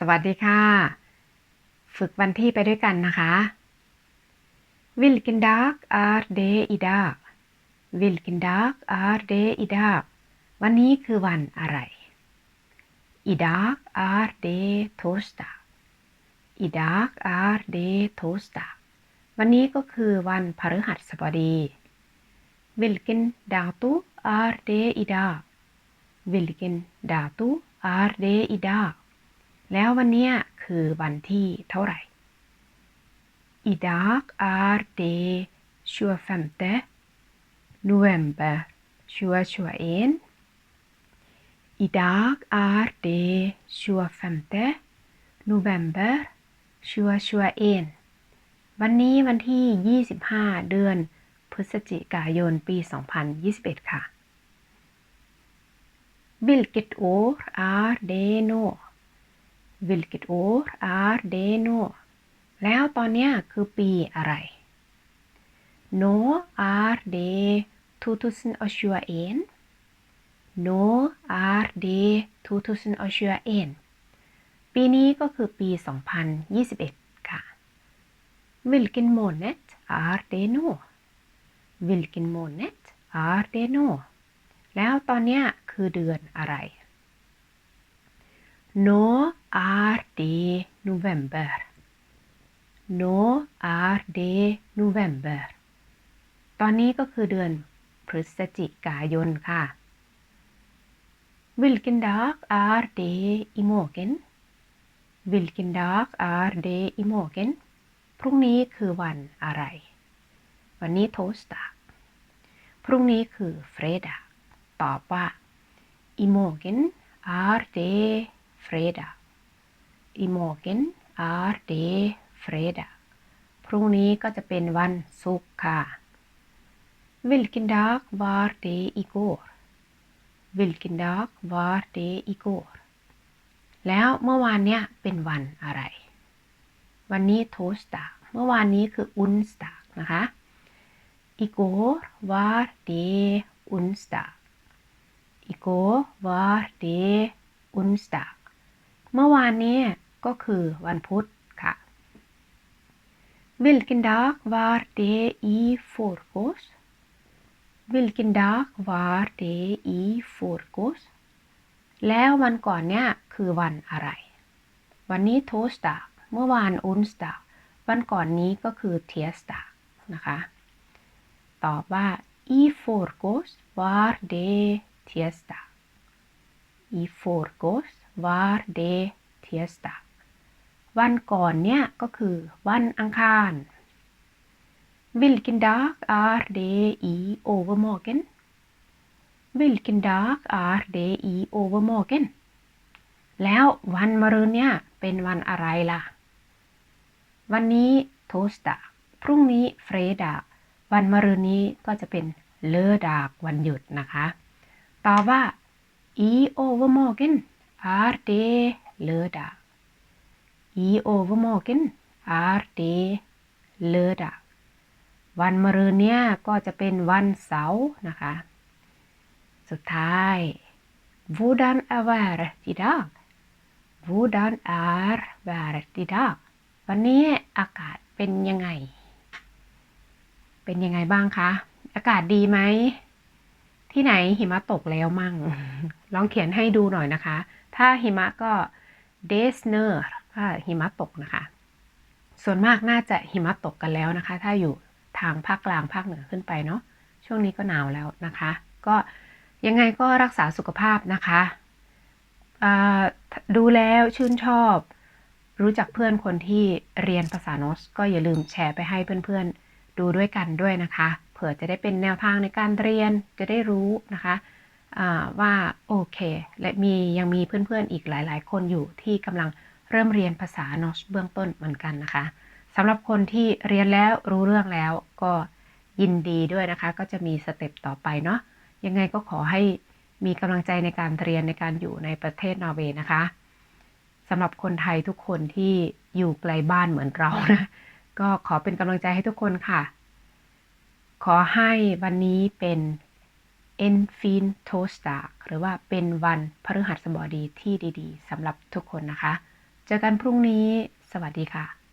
สวัสดีค่ะ ฝึกวันที่ไปด้วยกันนะคะ Vilken dag är det idag Vilken dag är det idag วันนี้คือวันอะไร Idag är det torsdag Idag är det torsdag วันนี้ก็คือวันพฤหัสบดี Vilken dato är det idag Vilken dato är det idag แล้ววันนี้คือวันที่เท่าไหร่ Idag är det 25 november 2021 Idag är det 25 november 2021วันนี้วันที่ 25 เดือน พฤศจิกายน ปี 2021 ค่ะ Vilket år är det nu Vilket år är det nu แล้วตอนเนี้ยคือปีอะไร Nå är det 2021 Nå är det 2021ปีนี้ก็คือปี 2021 ค่ะ Vilken månad är det nu Vilken månad är det nu แล้วตอนเนี้ยคือเดือนอะไร Nå är det november. Nå är det november. ตอนนี้ก็คือเดือนพฤศจิกายนค่ะ Vilken dag är det imorgon? Vilken dag är det imorgon? พรุ่งนี้คือวันอะไร วันนี้โทสตาพรุ่งนี้คือเฟรดาตอบว่า imorgon är det fredag imorgon är det fredag พรุ่งนี้ก็จะเป็นวันศุกร์ค่ะ Vilken dag var det igår Vilken dag var det igår แล้วเมื่อวานเนี้ยเป็นวันอะไร วันนี้ torsdag เมื่อวานนี้คือ onsdag นะคะ igår var det onsdag igår var det onsdag เมื่อวานนี้ก็คือวันพุธค่ะ Vilken dag var det i förrgårs Vilken dag var det i förrgårs แล้ววันก่อนเนี่ยคือวันอะไร วันนี้ torsdag เมื่อวาน onsdag วันก่อนนี้ก็คือ tirsdag นะคะ ตอบว่า i förrgårs var det tirsdag i förrgårs war de Tiesta วันก่อนเนี่ยก็คือวันอังคาร Vilken dag är det i övermorgon? Vilken dag är det i övermorgon? แล้ววันมะรืนเนี่ยเป็นวันอะไรล่ะ วันนี้โทสตาพรุ่งนี้เฟรดาวันมะรืนนี้ก็จะเป็นเลอดากวันหยุดนะคะ ต่อว่าอีโอเวอร์มอร์เกน är det lördag i övermorgon är det lördag วันมะรืนเนี่ยก็จะเป็นวันเสาร์นะคะ สุดท้าย Hvordan är vädret idag Hvordan är vädret idag วันนี้อากาศเป็นยังไง เป็นยังไงบ้างคะ อากาศดีไหม ที่ไหนหิมะตกแล้วมั่ง ลองเขียนให้ดูหน่อยนะคะ ถ้าหิมะก็ d e s n e r ก็หิมะตกนะคะ ส่วนมากน่าจะหิมะตกกันแล้วนะคะ ถ้าอยู่ทางภาคกลางภาคเหนือขึ้นไปเนาะช่วงนี้ก็หนาวแล้วนะคะ ก็ยังไงก็รักษาสุขภาพนะคะดูแล้วชื่นชอบ รู้จักเพื่อนคนที่เรียนภาษาโนส ก็อย่าลืมแชร์ไปให้เพื่อนๆ ดูด้วยกันด้วยนะคะ เผื่อจะได้เป็นแนวทางในการเรียนจะได้รู้นะคะ ว่าโอเค และมียังมีเพื่อนๆอีกหลาย ๆ คนอยู่ที่กำลังเริ่มเรียนภาษาโนสเบื้องต้นเหมือนกันนะคะสำหรับคนที่เรียนแล้วรู้เรื่องแล้วก็ยินดีด้วยนะคะ ก็จะมีสเต็ปต่อไปเนาะยังไงก็ขอให้มีกำลังใจในการเรียนในการอยู่ในประเทศนอร์เวย์นะคะสำหรับคนไทยทุกคนที่อยู่ไกลบ้านเหมือนเรานะก็ขอเป็นกำลังใจให้ทุกคนค่ะ ขอให้วันนี้เป็น en fin torsdag หรือว่าเป็นวันพฤหัสบดีที่ดีๆสำหรับทุกคนนะคะ เจอกันพรุ่งนี้ สวัสดีค่ะ